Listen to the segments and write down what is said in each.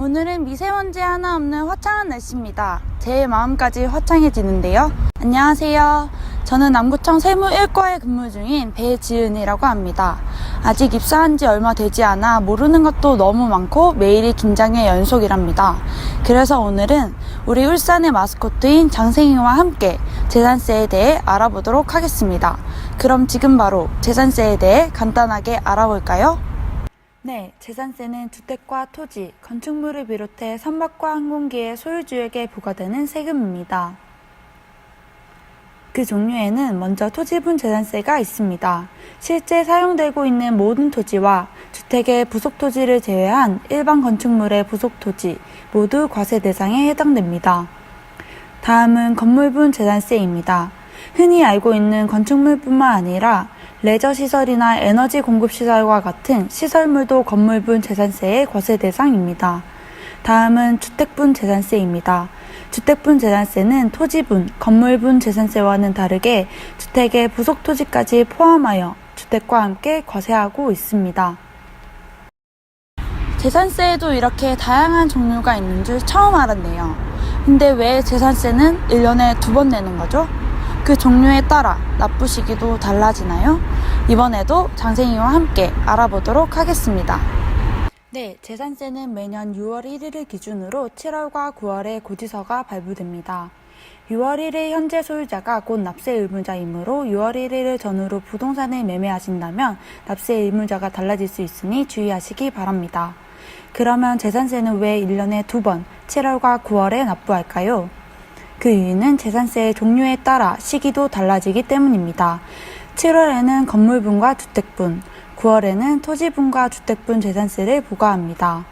오늘은 미세먼지 하나 없는 화창한 날씨입니다. 제 마음까지 화창해지는데요. 안녕하세요. 저는 남구청 세무 1과에 근무 중인 배지은이라고 합니다. 아직 입사한 지 얼마 되지 않아 모르는 것도 너무 많고 매일이 긴장의 연속이랍니다. 그래서 오늘은 우리 울산의 마스코트인 장생이와 함께 재산세에 대해 알아보도록 하겠습니다. 그럼 지금 바로 재산세에 대해 간단하게 알아볼까요? 네, 재산세는 주택과 토지, 건축물을 비롯해 선박과 항공기의 소유주에게 부과되는 세금입니다. 그 종류에는 먼저 토지분 재산세가 있습니다. 실제 사용되고 있는 모든 토지와 주택의 부속 토지를 제외한 일반 건축물의 부속 토지 모두 과세 대상에 해당됩니다. 다음은 건물분 재산세입니다. 흔히 알고 있는 건축물뿐만 아니라 레저 시설이나 에너지 공급 시설과 같은 시설물도 건물분 재산세의 과세 대상입니다. 다음은 주택분 재산세입니다. 주택분 재산세는 토지분, 건물분 재산세와는 다르게 주택의 부속 토지까지 포함하여 주택과 함께 과세하고 있습니다. 재산세에도 이렇게 다양한 종류가 있는 줄 처음 알았네요. 근데 왜 재산세는 1년에 두 번 내는 거죠? 그 종류에 따라 납부 시기도 달라지나요? 이번에도 장생이와 함께 알아보도록 하겠습니다. 네, 재산세는 매년 6월 1일을 기준으로 7월과 9월에 고지서가 발부됩니다. 6월 1일 현재 소유자가 곧 납세 의무자이므로 6월 1일을 전후로 부동산을 매매하신다면 납세 의무자가 달라질 수 있으니 주의하시기 바랍니다. 그러면 재산세는 왜 1년에 두 번, 7월과 9월에 납부할까요? 그 이유는 재산세의 종류에 따라 시기도 달라지기 때문입니다. 7월에는 건물분과 주택분, 9월에는 토지분과 주택분 재산세를 부과합니다.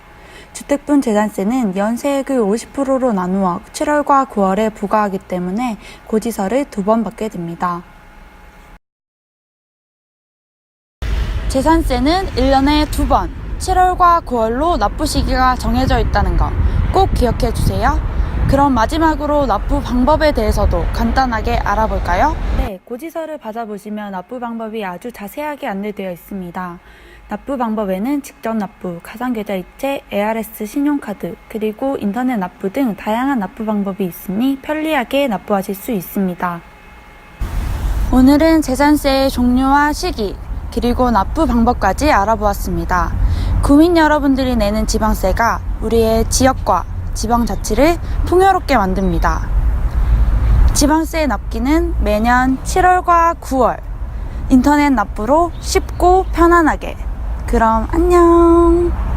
주택분 재산세는 연세액을 50%로 나누어 7월과 9월에 부과하기 때문에 고지서를 두 번 받게 됩니다. 재산세는 1년에 두 번, 7월과 9월로 납부 시기가 정해져 있다는 거 꼭 기억해 주세요. 그럼 마지막으로 납부 방법에 대해서도 간단하게 알아볼까요? 네, 고지서를 받아보시면 납부 방법이 아주 자세하게 안내되어 있습니다. 납부 방법에는 직접 납부, 가상계좌 이체, ARS 신용카드, 그리고 인터넷 납부 등 다양한 납부 방법이 있으니 편리하게 납부하실 수 있습니다. 오늘은 재산세의 종류와 시기, 그리고 납부 방법까지 알아보았습니다. 구민 여러분들이 내는 지방세가 우리의 지역과 지방 자치를 풍요롭게 만듭니다. 지방세 납기는 매년 7월과 9월 인터넷 납부로 쉽고 편안하게. 그럼 안녕.